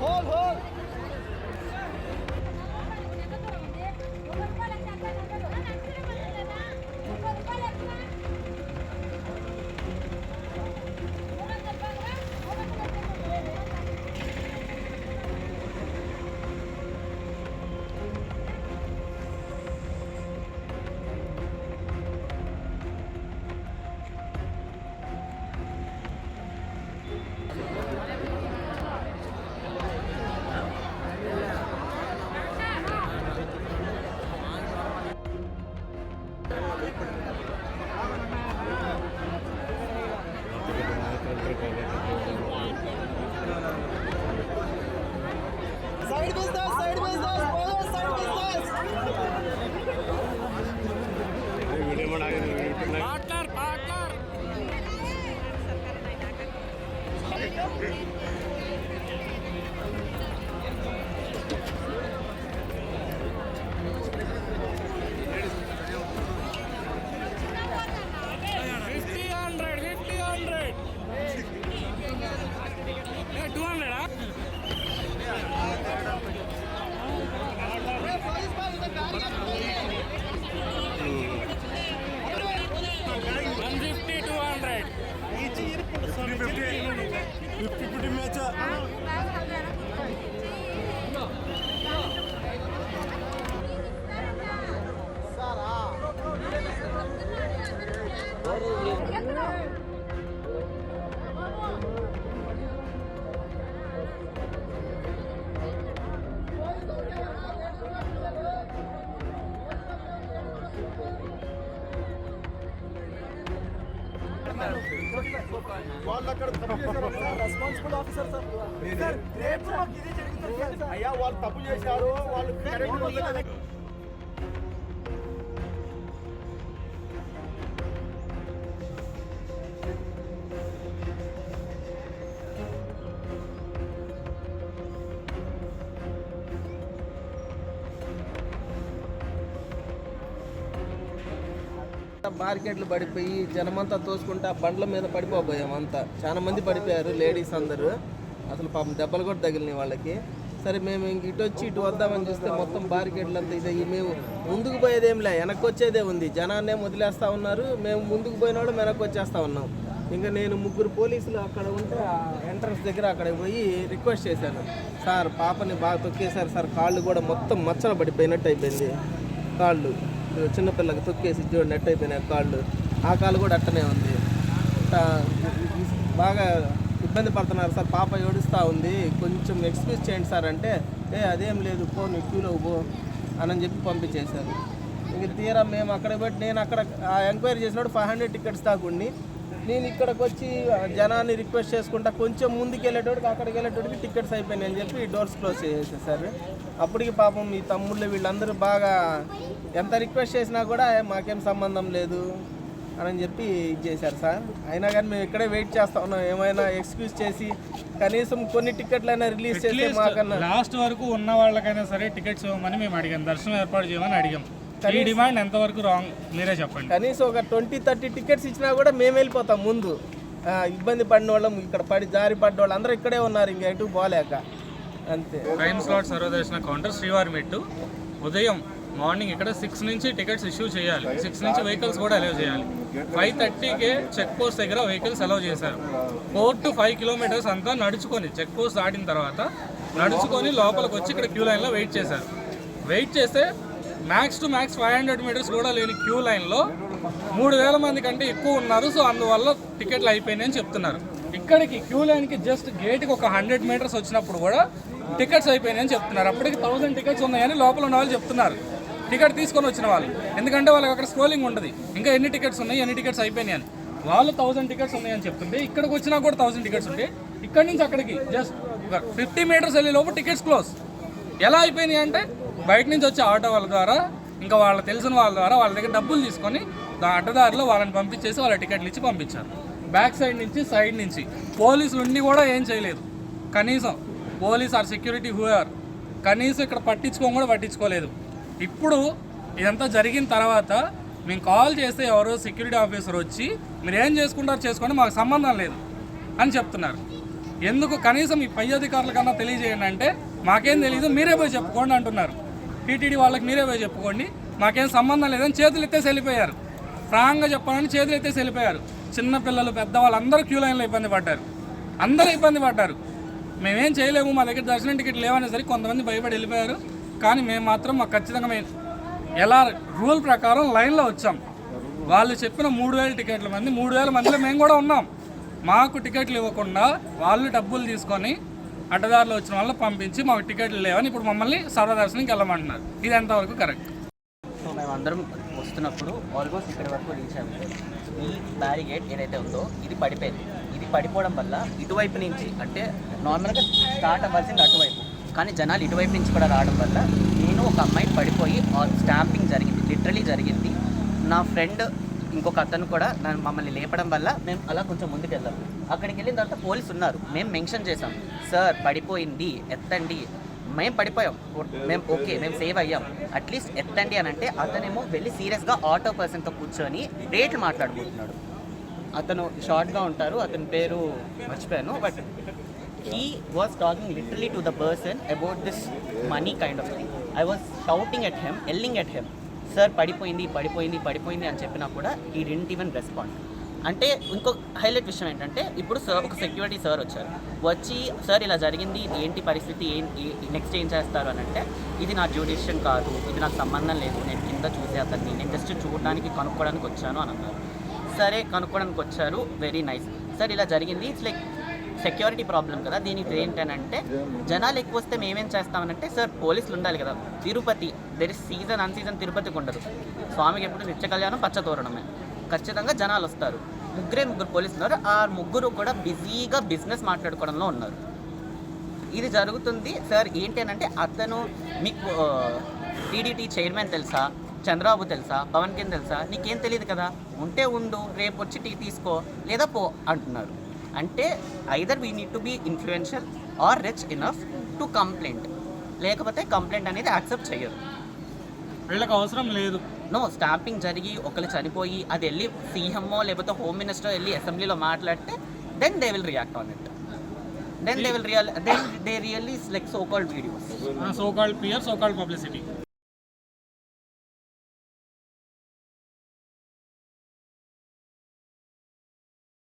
河豚 side business side business बोलो side business partner partner fifty fifty match Sarah వాళ్ళు అక్కడ తప్పు చేశారు రెస్పాన్సిబుల్ ఆఫీసర్ సార్. రేపు అయ్యా వాళ్ళు తప్పు చేశారు వాళ్ళు మార్కెట్లు పడిపోయి జనమంతా తోసుకుంటా బండ్ల మీద పడిపోబోయాం అంతా. చాలా మంది పడిపోయారు లేడీస్ అందరూ. అసలు పాపం దెబ్బలు కూడా తగిలినాయి వాళ్ళకి. సరే మేము ఇంక ఇటు వచ్చి ఇటు వద్దామని చూస్తే మొత్తం బారికేడ్లు అంతా ఇదే మేము ముందుకు పోయేదేం లే వెనక్కి వచ్చేదే ఉంది. జనాన్నే వదిలేస్తూ ఉన్నారు. మేము ముందుకు పోయిన వాళ్ళు వెనక్కి వచ్చేస్తా ఉన్నాం. ఇంకా నేను ముగ్గురు పోలీసులు అక్కడ ఉంటే ఎంట్రన్స్ దగ్గర అక్కడ పోయి రిక్వెస్ట్ చేశాను. సార్ పాపని బాగా తొక్కేశారు సార్. కాళ్ళు కూడా మొత్తం మచ్చలు పడిపోయినట్టు అయిపోయింది. కాళ్ళు. చిన్నపిల్లకి తొక్కేసి చూడండి నెట్ అయిపోయినాయి కాళ్ళు. ఆ కాళ్ళు కూడా అట్టనే ఉంది. బాగా ఇబ్బంది పడుతున్నారు సార్. పాప ఏడుస్తూ ఉంది. కొంచెం ఎక్స్క్యూజ్ చేయండి సార్ అంటే ఏ అదేం లేదు పో నీ క్యూలో పో అని చెప్పి పంపించేశారు. ఇంక తీరా మేము అక్కడ పెట్టి నేను అక్కడ ఎంక్వైరీ చేసినప్పుడు ఫైవ్ హండ్రెడ్ టికెట్స్ దాకుండి నేను ఇక్కడికి వచ్చి జనాన్ని రిక్వెస్ట్ చేసుకుంటా కొంచెం ముందుకు వెళ్ళేటోడికి అక్కడికి వెళ్ళేటోడికి టికెట్స్ అయిపోయినాయి అని చెప్పి డోర్స్ క్లోజ్ చేసేసారు. అప్పటికి పాపం మీ తమ్ముళ్ళు వీళ్ళందరూ బాగా ఎంత రిక్వెస్ట్ చేసినా కూడా "ఏ, మాకేం సంబంధం లేదు అని చెప్పి చేశారు సార్. అయినా కానీ మేము ఇక్కడే వెయిట్ చేస్తా ఉన్నాం. ఏమైనా ఎక్స్క్యూజ్ చేసి కనీసం కొన్ని టికెట్లు అయినా రిలీజ్ చేస్తే మాకన్నా లాస్ట్ వరకు ఉన్న వాళ్ళకైనా సరే టికెట్స్ ఇవ్వమని మేము అడిగాం. దర్శనం ఏర్పాటు చేయమని అడిగాం. ఈ డిమాండ్ ఎంతవరకు రాంగ్? మీరే చెప్పండి. కనీసం ఒక ట్వంటీ థర్టీ టికెట్స్ ఇచ్చినా కూడా మేము వెళ్ళిపోతాం ముందు. ఇబ్బంది పడిన వాళ్ళం ఇక్కడ పడి జారి పడ్డ వాళ్ళు అందరూ ఇక్కడే ఉన్నారు ఇంక ఎటు పోలేక. అంతే. టైమ్ స్లాట్ సర్వదర్శన కౌంటర్ శ్రీవారి మెట్టు. ఉదయం మార్నింగ్ ఇక్కడ సిక్స్ నుంచి టికెట్స్ ఇష్యూ చేయాలి. సిక్స్ నుంచి వెహికల్స్ కూడా అలౌ చేయాలి. ఫైవ్ థర్టీకే చెక్ పోస్ట్ దగ్గర వెహికల్స్ అలౌ చేశారు. ఫోర్ టు ఫైవ్ కిలోమీటర్స్ అంతా నడుచుకొని చెక్ పోస్ట్ దాటిన తర్వాత నడుచుకొని లోపలికి వచ్చి ఇక్కడ క్యూ లైన్లో వెయిట్ చేశారు. వెయిట్ చేస్తే max to max five hundred metres కూడా లేని క్యూ లైన్లో మూడు వేల మంది కంటే ఎక్కువ ఉన్నారు. సో అందువల్ల టికెట్లు అయిపోయినాయని చెప్తున్నారు. ఇక్కడికి క్యూ లైన్కి జస్ట్ గేట్కి ఒక హండ్రెడ్ మీటర్స్ వచ్చినప్పుడు కూడా టికెట్స్ అయిపోయినాయని చెప్తున్నారు. అప్పటికి థౌసండ్ టికెట్స్ ఉన్నాయని లోపల ఉన్న వాళ్ళు చెప్తున్నారు. టికెట్ తీసుకొని వచ్చిన వాళ్ళు. ఎందుకంటే వాళ్ళకి అక్కడ స్క్రోలింగ్ ఉండదు. ఇంకా ఎన్ని టికెట్స్ ఉన్నాయి ఎన్ని టికెట్స్ అయిపోయినాయని వాళ్ళు థౌసండ్ టికెట్స్ ఉన్నాయని చెప్తుంటే ఇక్కడికి వచ్చినా కూడా థౌసండ్ టికెట్స్ ఉంటాయి ఇక్కడి నుంచి అక్కడికి జస్ట్ ఫిఫ్టీ మీటర్స్ వెళ్ళే లోపు టికెట్స్ క్లోజ్ ఎలా అయిపోయినాయి అంటే బయట నుంచి వచ్చే ఆటో వాళ్ళ ద్వారా ఇంకా వాళ్ళ తెలిసిన వాళ్ళ ద్వారా వాళ్ళ దగ్గర డబ్బులు తీసుకొని దా అడ్డదారిలో వాళ్ళని పంపించేసి వాళ్ళ టికెట్లు ఇచ్చి పంపించారు. బ్యాక్ సైడ్ నుంచి సైడ్ నుంచి. పోలీసులు ఉండి కూడా ఏం చేయలేదు. కనీసం పోలీస్ ఆర్ సెక్యూరిటీ హూఆర్ కనీసం ఇక్కడ పట్టించుకోని కూడా పట్టించుకోలేదు. ఇప్పుడు ఇదంతా జరిగిన తర్వాత మేము కాల్ చేస్తే ఎవరో సెక్యూరిటీ ఆఫీసర్ వచ్చి మీరు ఏం చేసుకుంటారు చేసుకోండి మాకు సంబంధం లేదు అని చెప్తున్నారు. ఎందుకు కనీసం ఈ పై అధికారులకన్నా తెలియజేయండి అంటే మాకేం తెలియదు మీరే పోయి చెప్పుకోండి అంటున్నారు. టీటీడీ వాళ్ళకి మీరే పోయి చెప్పుకోండి. మాకేం సంబంధం లేదని చేతులు ఎత్తేసి వెళ్ళిపోయారు. ఫ్రాంక్గా చెప్పాలని చేతులు ఎత్తేసి వెళ్ళిపోయారు. చిన్నపిల్లలు పెద్దవాళ్ళు అందరూ క్యూ లైన్లో ఇబ్బంది పడ్డారు. అందరూ ఇబ్బంది పడ్డారు. మేమేం చేయలేము మా దగ్గర దర్శనం టికెట్ లేవనేసరికి కొంతమంది భయపడి వెళ్ళిపోయారు. కానీ మేము మాత్రం మాకు ఖచ్చితంగా మేము ఎలా రూల్ ప్రకారం లైన్లో వచ్చాం. వాళ్ళు చెప్పిన మూడు వేల టికెట్ల మంది మూడు వేల మందిలో మేము కూడా ఉన్నాం. మాకు టికెట్లు ఇవ్వకుండా వాళ్ళు డబ్బులు తీసుకొని అడ్డదారులు వచ్చిన వాళ్ళని పంపించి మాకు టికెట్లు లేవని ఇప్పుడు మమ్మల్ని సర్వదర్శనంకి వెళ్ళమంటున్నారు. ఇది ఎంతవరకు కరెక్ట్? సో మేము అందరం వస్తున్నప్పుడు ఆల్మోస్ట్ ఇక్కడి వరకు రీచాము ఈ బ్యారిగేట్ ఏదైతే ఉందో ఇది పడిపోయింది. ఇది పడిపోవడం వల్ల ఇటువైపు నుంచి అంటే నార్మల్గా స్టార్ట్ అవ్వాల్సింది అటువైపు. కానీ జనాలు ఇటువైపు నుంచి కూడా రావడం వల్ల నేను ఒక అమ్మాయి పడిపోయి స్టాంపింగ్ జరిగింది. లిటరలీ జరిగింది. నా ఫ్రెండ్ ఇంకొక అతను కూడా నన్ను మమ్మల్ని లేపడం వల్ల మేము అలా కొంచెం ముందుకు వెళ్ళాం. అక్కడికి వెళ్ళిన తర్వాత పోలీసు ఉన్నారు. మేము మెన్షన్ చేసాం సార్ పడిపోయింది. ఎత్తండి. మేము పడిపోయాం. మేము ఓకే. మేము సేవ్ అయ్యాం. అట్లీస్ట్ ఎత్తండి అని అంటే అతనేమో వెళ్ళి సీరియస్గా ఆటో పర్సన్తో కూర్చొని రేట్లు మాట్లాడుకుంటున్నాడు. అతను షార్ట్గా ఉంటారు. అతని పేరు మర్చిపోయాను. But he was talking literally to the person about this money kind of thing I was shouting at him yelling at him sir పడిపోయింది పడిపోయింది పడిపోయింది అని చెప్పినా కూడా ఈ డింట్ ఈవెన్ రెస్పాండ్ అంటే ఇంకో హైలైట్ విషయం ఏంటంటే ఇప్పుడు సార్ ఒక సెక్యూరిటీ సార్ వచ్చారు. వచ్చి సార్ ఇలా జరిగింది ఇది ఏంటి పరిస్థితి ఏంటి నెక్స్ట్ ఏం చేస్తారు? అని అంటే ఇది నా జ్యూడిషన్ కాదు ఇది నాకు సంబంధం లేదు నేను కింద చూసే అతన్ని నేను జస్ట్ చూడడానికి కనుక్కోవడానికి వచ్చాను అని అన్నారు. సరే కనుక్కోవడానికి వచ్చారు వెరీ నైస్ సార్ ఇలా జరిగింది ఇట్స్ లైక్ సెక్యూరిటీ ప్రాబ్లం కదా. దీనికి ఏంటనంటే జనాలు ఎక్కువ వస్తే మేమేం చేస్తామనంటే సార్ పోలీసులు ఉండాలి కదా. Tirupati there is season un season తిరుపతికి ఉండదు. స్వామికి ఎప్పుడు నిత్య కళ్యాణం పచ్చతోరణమే ఖచ్చితంగా జనాలు వస్తారు. ముగ్గురే ముగ్గురు పోలీసులు ఉన్నారు. ఆ ముగ్గురు కూడా బిజీగా బిజినెస్ మాట్లాడుకోవడంలో ఉన్నారు. ఇది జరుగుతుంది. సార్ ఏంటి అంటే అతను మీకు టీడీటీ చైర్మన్ తెలుసా? చంద్రబాబు తెలుసా? పవన్ కింద తెలుసా? నీకేం తెలియదు కదా? ఉంటే ఉండు రేపు వచ్చి టీ తీసుకో లేదా పో అంటున్నారు. అంటే either we need to be influential or rich enough to complaint లేకపోతే కంప్లైంట్ అనేది యాక్సెప్ట్ చేయరు. వీళ్ళకి అవసరం లేదు. నో స్టాంపింగ్ జరిగి ఒకరు చనిపోయి అది వెళ్ళి సీఎంఓ లేకపోతే హోమ్ మినిస్టర్ వెళ్ళి అసెంబ్లీలో మాట్లాడితే then they will react on it then they will real then they really like so called videos so called pier so called publicity